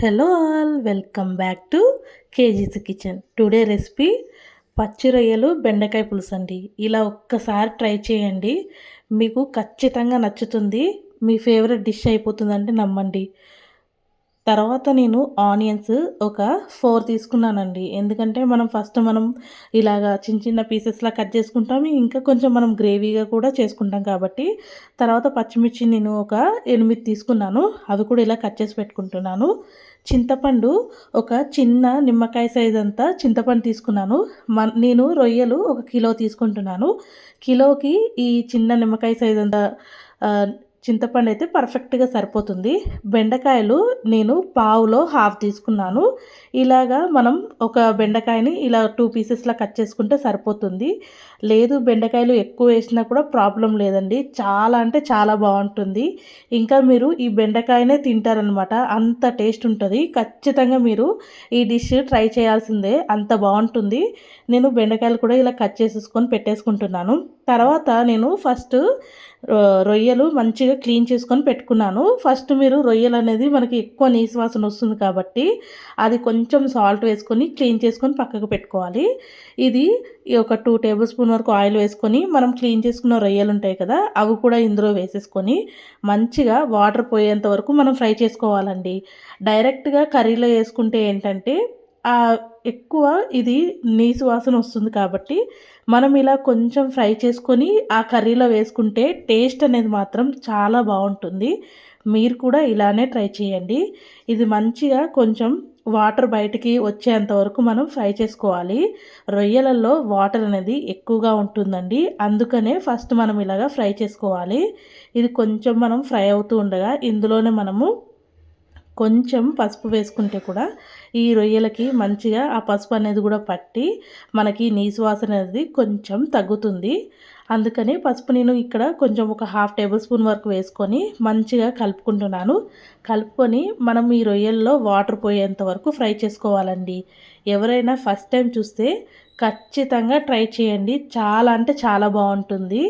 Hello all welcome back to KG's kitchen today recipe పచ్చి రొయ్యలు బెండకాయ పులుసు అండి. ఇలా ఒక్కసారి ట్రై చేయండి. మీకు ఖచ్చితంగా నచ్చుతుంది. మీ ఫేవరెట్ డిష్ అయిపోతుందంటే నమ్మండి. తర్వాత నేను ఆనియన్స్ ఒక ఫోర్ తీసుకున్నానండి. ఎందుకంటే మనం ఫస్ట్ మనం ఇలాగా చిన్న చిన్న పీసెస్లా కట్ చేసుకుంటాం ఇంకా కొంచెం మనం గ్రేవీగా కూడా చేసుకుంటాం కాబట్టి. తర్వాత పచ్చిమిర్చి నేను ఒక ఎనిమిది తీసుకున్నాను. అవి కూడా ఇలా కట్ చేసి పెట్టుకుంటున్నాను. చింతపండు ఒక చిన్న నిమ్మకాయ సైజ్ అంతా చింతపండు తీసుకున్నాను. నేను రొయ్యలు ఒక కిలో తీసుకుంటున్నాను. కిలోకి ఈ చిన్న నిమ్మకాయ సైజ్ అంతా చింతపండు అయితే పర్ఫెక్ట్గా సరిపోతుంది. బెండకాయలు నేను పావులో హాఫ్ తీసుకున్నాను. ఇలాగా మనం ఒక బెండకాయని ఇలా టూ పీసెస్లా కట్ చేసుకుంటే సరిపోతుంది. లేదు బెండకాయలు ఎక్కువ వేసినా కూడా ప్రాబ్లం లేదండి. చాలా అంటే చాలా బాగుంటుంది. ఇంకా మీరు ఈ బెండకాయనే తింటారనమాట. అంత టేస్ట్ ఉంటుంది. ఖచ్చితంగా మీరు ఈ డిష్ ట్రై చేయాల్సిందే. అంత బాగుంటుంది. నేను బెండకాయలు కూడా ఇలా కట్ చేసేసుకొని పెట్టేసుకుంటున్నాను. తర్వాత నేను ఫస్ట్ రొయ్యలు మంచిగా క్లీన్ చేసుకొని పెట్టుకున్నాను. ఫస్ట్ మీరు రొయ్యలు అనేది మనకి ఎక్కువ నీసు వాసన వస్తుంది కాబట్టి అది కొంచెం సాల్ట్ వేసుకొని క్లీన్ చేసుకొని పక్కకు పెట్టుకోవాలి. ఇది ఒక టూ టేబుల్ స్పూన్ వరకు ఆయిల్ వేసుకొని మనం క్లీన్ చేసుకున్న రొయ్యలు ఉంటాయి కదా అవి కూడా ఇందులో వేసేసుకొని మంచిగా వాటర్ పోయేంత వరకు మనం ఫ్రై చేసుకోవాలండి. డైరెక్ట్గా కర్రీలో వేసుకుంటే ఏంటంటే ఎక్కువ ఇది నీసు వాసన వస్తుంది కాబట్టి మనం ఇలా కొంచెం ఫ్రై చేసుకొని ఆ కర్రీలో వేసుకుంటే టేస్ట్ అనేది మాత్రం చాలా బాగుంటుంది. మీరు కూడా ఇలానే ట్రై చేయండి. ఇది మంచిగా కొంచెం వాటర్ బయటికి వచ్చేంత వరకు మనం ఫ్రై చేసుకోవాలి. రొయ్యలలో వాటర్ అనేది ఎక్కువగా ఉంటుందండి. అందుకనే ఫస్ట్ మనం ఇలాగా ఫ్రై చేసుకోవాలి. ఇది కొంచెం మనం ఫ్రై అవుతూ ఉండగా ఇందులోనే మనము కొంచెం పసుపు వేసుకుంటే కూడా ఈ రొయ్యలకి మంచిగా ఆ పసుపు అనేది కూడా పట్టి మనకి నీసు వాసన అనేది కొంచెం తగ్గుతుంది. అందుకని పసుపు నేను ఇక్కడ కొంచెం ఒక హాఫ్ టేబుల్ స్పూన్ వరకు వేసుకొని మంచిగా కలుపుకుంటున్నాను. కలుపుకొని మనం ఈ రొయ్యల్లో వాటర్ పోయేంత వరకు ఫ్రై చేసుకోవాలండి. ఎవరైనా ఫస్ట్ టైం చూస్తే ఖచ్చితంగా ట్రై చేయండి. చాలా అంటే చాలా బాగుంటుంది.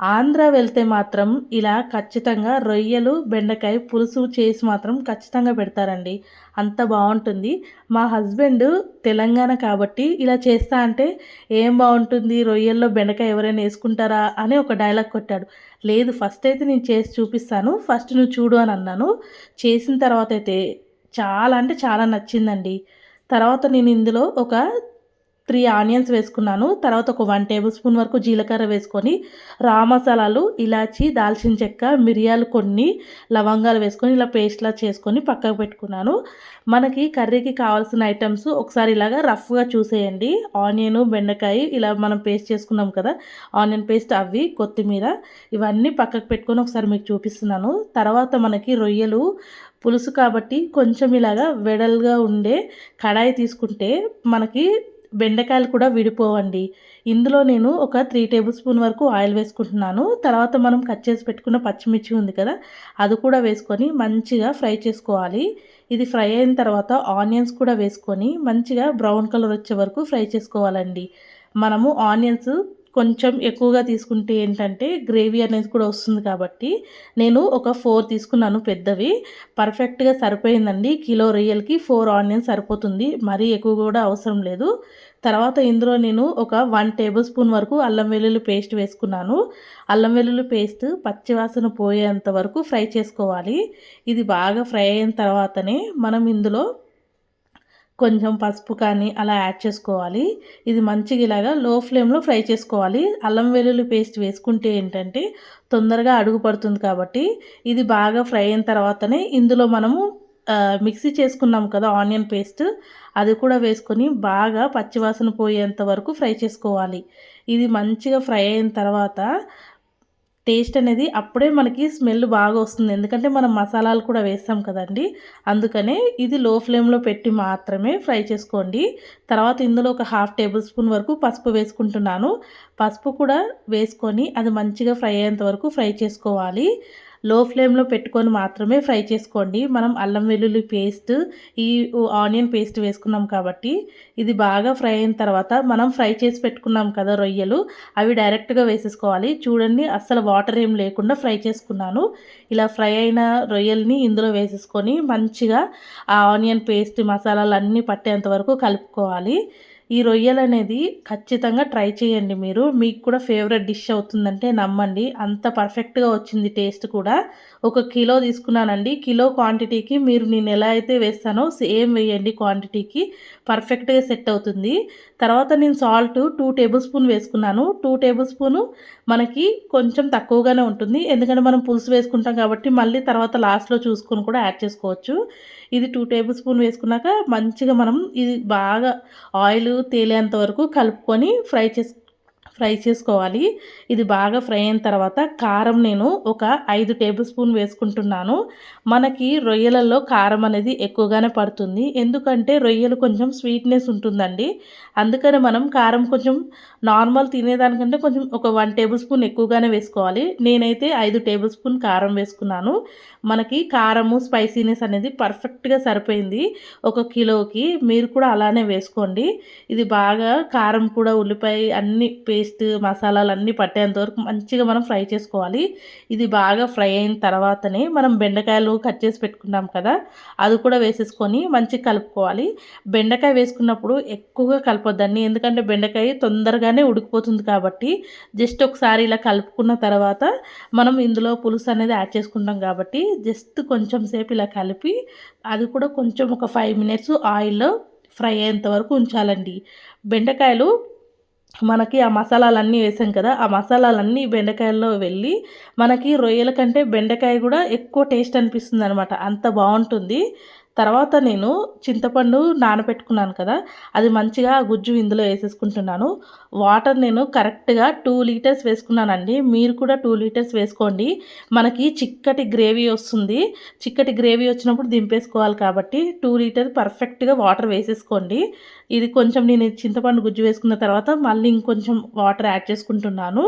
ఆంధ్ర వెళ్తే మాత్రం ఇలా ఖచ్చితంగా రొయ్యలు బెండకాయ పులుసు చేసి మాత్రం ఖచ్చితంగా పెడతారండి. అంత బాగుంటుంది. మా హస్బెండ్ తెలంగాణ కాబట్టి ఇలా చేస్తా అంటే ఏం బాగుంటుంది? రొయ్యల్లో బెండకాయ ఎవరైనా వేసుకుంటారా? అని ఒక డైలాగ్ కొట్టాడు. లేదు ఫస్ట్ అయితే నేను చేసి చూపిస్తాను. ఫస్ట్ నువ్వు చూడు అని అన్నాను. చేసిన తర్వాత అయితే చాలా అంటే చాలా నచ్చిందండి. తర్వాత నేను ఇందులో ఒక త్రీ ఆనియన్స్ వేసుకున్నాను. తర్వాత ఒక వన్ టేబుల్ స్పూన్ వరకు జీలకర్ర వేసుకొని రా మసాలాలు ఇలాచి దాల్చిన చెక్క మిరియాలు కొన్ని లవంగాలు వేసుకొని ఇలా పేస్ట్లా చేసుకొని పక్కకు పెట్టుకున్నాను. మనకి కర్రీకి కావాల్సిన ఐటమ్స్ ఒకసారి ఇలాగా రఫ్గా చూసేయండి. ఆనియన్ బెండకాయ ఇలా మనం పేస్ట్ చేసుకున్నాం కదా ఆనియన్ పేస్ట్ అవి కొత్తిమీర ఇవన్నీ పక్కకు పెట్టుకొని ఒకసారి మీకు చూపిస్తున్నాను. తర్వాత మనకి రొయ్యలు పులుసు కాబట్టి కొంచెం ఇలాగా వెడల్గా ఉండే కడాయి తీసుకుంటే మనకి బెండకాయలు కూడా విడిపోవండి. ఇందులో నేను ఒక త్రీ టేబుల్ స్పూన్ వరకు ఆయిల్ వేసుకుంటున్నాను. తర్వాత మనం కట్ చేసి పెట్టుకున్న పచ్చిమిర్చి ఉంది కదా అది కూడా వేసుకొని మంచిగా ఫ్రై చేసుకోవాలి. ఇది ఫ్రై అయిన తర్వాత ఆనియన్స్ కూడా వేసుకొని మంచిగా బ్రౌన్ కలర్ వచ్చే వరకు ఫ్రై చేసుకోవాలండి. మనము ఆనియన్స్ కొంచెం ఎక్కువగా తీసుకుంటే ఏంటంటే గ్రేవీ అనేది కూడా వస్తుంది కాబట్టి నేను ఒక ఫోర్ తీసుకున్నాను పెద్దవి. పర్ఫెక్ట్గా సరిపోయిందండి. కిలో రొయ్యలకి ఫోర్ ఆనియన్స్ సరిపోతుంది. మరీ ఎక్కువ కూడా అవసరం లేదు. తర్వాత ఇందులో నేను ఒక వన్ టేబుల్ స్పూన్ వరకు అల్లం వెల్లుల్లి పేస్ట్ వేసుకున్నాను. అల్లం వెల్లుల్లి పేస్ట్ పచ్చివాసన పోయేంత వరకు ఫ్రై చేసుకోవాలి. ఇది బాగా ఫ్రై అయిన తర్వాతనే మనం ఇందులో కొంచెం పసుపు కానీ అలా యాడ్ చేసుకోవాలి. ఇది మంచిగా ఇలాగా లో ఫ్లేమ్లో ఫ్రై చేసుకోవాలి. అల్లం వెల్లుల్లి పేస్ట్ వేసుకుంటే ఏంటంటే తొందరగా అడుగు పడుతుంది కాబట్టి ఇది బాగా ఫ్రై అయిన తర్వాతనే ఇందులో మనము మిక్సీ చేసుకున్నాం కదా ఆనియన్ పేస్ట్ అది కూడా వేసుకొని బాగా పచ్చివాసన పోయేంత వరకు ఫ్రై చేసుకోవాలి. ఇది మంచిగా ఫ్రై అయిన తర్వాత టేస్ట్ అనేది అప్పుడే మనకి స్మెల్ బాగా వస్తుంది. ఎందుకంటే మనం మసాలాలు కూడా వేస్తాం కదండి. అందుకనే ఇది లో ఫ్లేమ్లో పెట్టి మాత్రమే ఫ్రై చేసుకోండి. తర్వాత ఇందులో ఒక హాఫ్ టేబుల్ స్పూన్ వరకు పసుపు వేసుకుంటున్నాను. పసుపు కూడా వేసుకొని అది మంచిగా ఫ్రై అయ్యేంత వరకు ఫ్రై చేసుకోవాలి. లో ఫ్లేమ్లో పెట్టుకొని మాత్రమే ఫ్రై చేసుకోండి. మనం అల్లం వెల్లుల్లి పేస్ట్ ఈ ఆనియన్ పేస్ట్ వేసుకున్నాం కాబట్టి ఇది బాగా ఫ్రై అయిన తర్వాత మనం ఫ్రై చేసి పెట్టుకున్నాం కదా రొయ్యలు అవి డైరెక్ట్గా వేసేసుకోవాలి. చూడండి అస్సలు వాటర్ ఏం లేకుండా ఫ్రై చేసుకున్నాను. ఇలా ఫ్రై అయిన రొయ్యల్ని ఇందులో వేసేసుకొని మంచిగా ఆ ఆనియన్ పేస్ట్ మసాలాలు అన్నీ పట్టేంత వరకు కలుపుకోవాలి. ఈ రొయ్యలు అనేది ఖచ్చితంగా ట్రై చేయండి మీరు. మీకు కూడా ఫేవరెట్ డిష్ అవుతుందంటే నమ్మండి. అంత పర్ఫెక్ట్గా వచ్చింది టేస్ట్ కూడా. ఒక కిలో తీసుకున్నానండి. కిలో క్వాంటిటీకి మీరు నేను ఎలా అయితే వేస్తానో సేమ్ వేయండి క్వాంటిటీకి పర్ఫెక్ట్గా సెట్ అవుతుంది. తర్వాత నేను సాల్ట్ టూ టేబుల్ స్పూన్ వేసుకున్నాను. టూ టేబుల్ స్పూను మనకి కొంచెం తక్కువగానే ఉంటుంది. ఎందుకంటే మనం పులుసు వేసుకుంటాం కాబట్టి మళ్ళీ తర్వాత లాస్ట్లో చూసుకొని కూడా యాడ్ చేసుకోవచ్చు. ఇది టూ టేబుల్ స్పూన్ వేసుకున్నాక మంచిగా మనం ఇది బాగా ఆయిల్ తేలేంత వరకు కలుపుకొని ఫ్రై చేసి ఫ్రై చేసుకోవాలి. ఇది బాగా ఫ్రై అయిన తర్వాత కారం నేను ఒక ఐదు టేబుల్ స్పూన్ వేసుకుంటున్నాను. మనకి రొయ్యలలో కారం అనేది ఎక్కువగానే పడుతుంది. ఎందుకంటే రొయ్యలు కొంచెం స్వీట్నెస్ ఉంటుందండి. అందుకని మనం కారం కొంచెం నార్మల్ తినేదానికంటే కొంచెం ఒక వన్ టేబుల్ స్పూన్ ఎక్కువగానే వేసుకోవాలి. నేనైతే ఐదు టేబుల్ స్పూన్ కారం వేసుకున్నాను. మనకి కారము స్పైసీనెస్ అనేది పర్ఫెక్ట్గా సరిపోయింది. ఒక కిలోకి మీరు కూడా అలానే వేసుకోండి. ఇది బాగా కారం కూడా ఉల్లిపాయ అన్ని పేస్ట్ మసాలాలు అన్నీ పట్టేంత వరకు మంచిగా మనం ఫ్రై చేసుకోవాలి. ఇది బాగా ఫ్రై అయిన తర్వాతనే మనం బెండకాయలు కట్ చేసి పెట్టుకున్నాం కదా అది కూడా వేసేసుకొని మంచిగా కలుపుకోవాలి. బెండకాయ వేసుకున్నప్పుడు ఎక్కువగా కలపొద్దండి ఎందుకంటే బెండకాయ తొందరగానే ఉడికిపోతుంది కాబట్టి జస్ట్ ఒకసారి ఇలా కలుపుకున్న తర్వాత మనం ఇందులో పులుసు అనేది యాడ్ చేసుకుంటాం కాబట్టి జస్ట్ కొంచెం సేపు ఇలా కలిపి అది కూడా కొంచెం ఒక ఫైవ్ మినిట్స్ ఆయిల్లో ఫ్రై అయ్యేంత వరకు ఉంచాలండి. బెండకాయలు మనకి ఆ మసాలాలన్నీ వేసాం కదా ఆ మసాలాలన్నీ బెండకాయల్లో వెళ్ళి మనకి రొయ్యల కంటే బెండకాయ కూడా ఎక్కువ టేస్ట్ అనిపిస్తుంది అనమాట అంత బాగుంటుంది. తర్వాత నేను చింతపండు నానబెట్టుకున్నాను కదా అది మంచిగా గుజ్జు ఇందులో వేసేసుకుంటున్నాను. వాటర్ నేను కరెక్ట్గా టూ లీటర్స్ వేసుకున్నానండి. మీరు కూడా టూ లీటర్స్ వేసుకోండి. మనకి చిక్కటి గ్రేవీ వస్తుంది. చిక్కటి గ్రేవీ వచ్చినప్పుడు దింపేసుకోవాలి కాబట్టి టూ లీటర్ పర్ఫెక్ట్గా వాటర్ వేసేసుకోండి. ఇది కొంచెం నేను చింతపండు గుజ్జు వేసుకున్న తర్వాత మళ్ళీ ఇంకొంచెం వాటర్ యాడ్ చేసుకుంటున్నాను.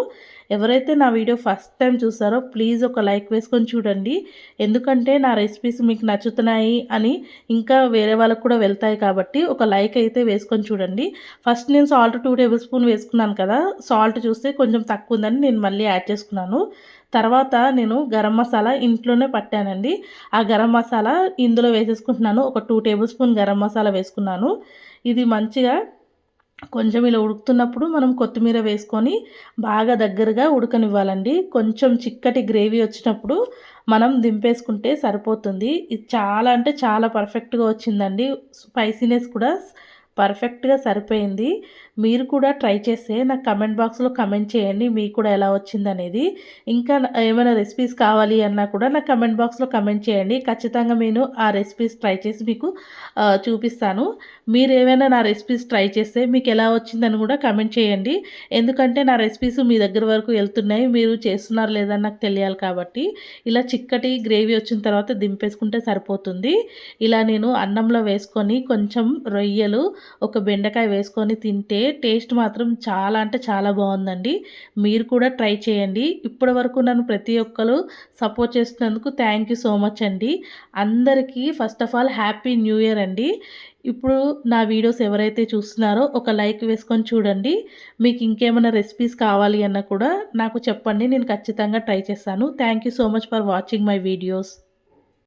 ఎవరైతే నా వీడియో ఫస్ట్ టైం చూసారో ప్లీజ్ ఒక లైక్ వేసుకొని చూడండి. ఎందుకంటే నా రెసిపీస్ మీకు నచ్చుతున్నాయి అని ఇంకా వేరే వాళ్ళకు కూడా వెళ్తాయి కాబట్టి ఒక లైక్ అయితే వేసుకొని చూడండి. ఫస్ట్ నేను సాల్ట్ టూ టేబుల్ స్పూన్ వేసుకున్నాను కదా సాల్ట్ చూస్తే కొంచెం తక్కువ ఉందని నేను మళ్ళీ యాడ్ చేసుకున్నాను. తర్వాత నేను గరం మసాలా ఇంట్లోనే పట్టానండి. ఆ గరం మసాలా ఇందులో వేసేసుకుంటున్నాను. ఒక two tablespoon garam masala వేసుకున్నాను. ఇది మంచిగా కొంచెం ఇలా ఉడుకుతున్నప్పుడు మనం కొత్తిమీర వేసుకొని బాగా దగ్గరగా ఉడకనివ్వాలండి. కొంచెం చిక్కటి గ్రేవీ వచ్చినప్పుడు మనం దింపేసుకుంటే సరిపోతుంది. ఇది చాలా అంటే చాలా పర్ఫెక్ట్గా వచ్చిందండి. స్పైసీనెస్ కూడా పర్ఫెక్ట్గా సరిపోయింది. మీరు కూడా ట్రై చేస్తే నాకు కమెంట్ బాక్స్లో కమెంట్ చేయండి మీకు కూడా ఎలా వచ్చింది అనేది. ఇంకా ఏమైనా రెసిపీస్ కావాలి అన్నా కూడా నాకు కమెంట్ బాక్స్లో కమెంట్ చేయండి. ఖచ్చితంగా నేను ఆ రెసిపీస్ ట్రై చేసి మీకు చూపిస్తాను. మీరు ఏమైనా నా రెసిపీస్ ట్రై చేస్తే మీకు ఎలా వచ్చిందని కూడా కమెంట్ చేయండి. ఎందుకంటే నా రెసిపీస్ మీ దగ్గర వరకు వెళ్తున్నాయి మీరు చేస్తున్నారు లేదని నాకు తెలియాలి కాబట్టి. ఇలా చిక్కటి గ్రేవీ వచ్చిన తర్వాత దింపేసుకుంటే సరిపోతుంది. ఇలా నేను అన్నంలో వేసుకొని కొంచెం రొయ్యలు ఒక బెండకాయ వేసుకొని తింటే టేస్ట్ మాత్రం చాలా అంటే చాలా బాగుందండి. మీరు కూడా ట్రై చేయండి. ఇప్పటి వరకు నన్ను ప్రతి ఒక్కరు సపోర్ట్ చేస్తున్నందుకు థ్యాంక్ యూ సో మచ్ అండి. అందరికీ first of all happy new year అండి. ఇప్పుడు నా వీడియోస్ ఎవరైతే చూస్తున్నారో ఒక లైక్ వేసుకొని చూడండి. మీకు ఇంకేమైనా రెసిపీస్ కావాలి అన్నా కూడా నాకు చెప్పండి. నేను ఖచ్చితంగా ట్రై చేస్తాను. Thank you so much for watching my videos.